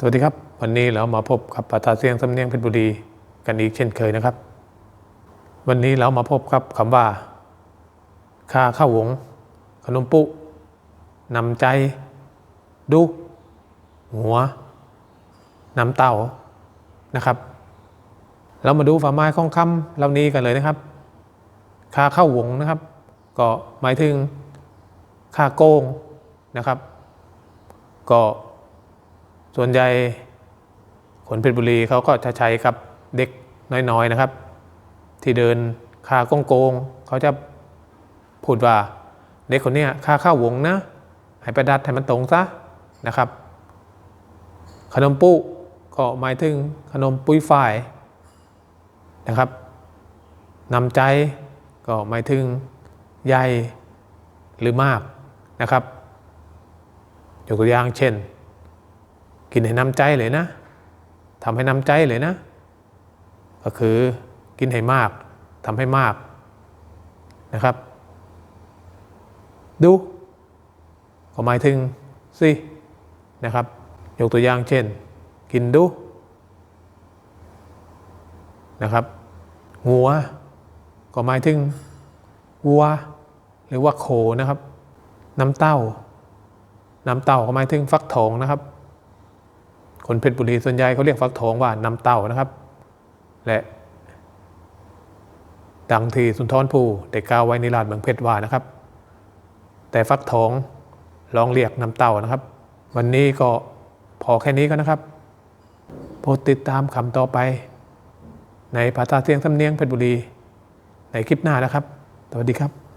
สวัสดีครับ วันนี้เรามาพบกับภาษาเสียงสำเนียงเพชรบุรีกันอีกเช่นเคยนะครับ วันนี้เรามาพบกับคำว่าข้าข้าวหง ขนมปุนำใจดูหัวนำเต่านะครับ เรามาดูฝ่าไม้ของคำเหล่านี้กันเลยนะครับคาข้าหวงนะครับ ก็หมายถึงค่าโกงนะครับ ก็ ส่วนใหญ่คนเพชรบุรีเขาก็จะใช้กับเด็กน้อยๆนะครับ ที่เดินคาโกงโกงๆเขาจะพูดว่าเด็กคนเนี้ยค่าข้าววงนะให้ไปดัดให้มันตรงซะนะครับ ขนมปุก็หมายถึงขนมปุ้ยฝ้ายนะครับนำใจก็หมายถึงใหญ่หรือมากนะครับยกตัวอย่างเช่น กินให้น้ำใจเลยนะทำให้น้ำใจเลยนะ ก็คือกินให้มากทำให้มากนะครับ ดูก็หมายถึงสินะครับ ยกตัวอย่างเช่น กินดูนะครับงัวก็หมายถึงวัว หรือว่าโคนะครับ น้ำเต้า น้ำเต้าก็หมายถึงฟักทองนะครับ คนเพชรบุรีส่วนใหญ่เขาเรียกฟักทองว่าน้ำเต้านะครับ และดังที่สุนทรภู่ได้กล่าวไว้ในลานเมืองเพชรว่านะครับ แต่ฟักทองลองเรียกน้ำเต้านะครับ วันนี้ก็พอแค่นี้ก็นะครับโปรดติดตามคำต่อไป ในภาษาเสียงสำเนียงเพชรบุรี ในคลิปหน้านะครับ สวัสดีครับ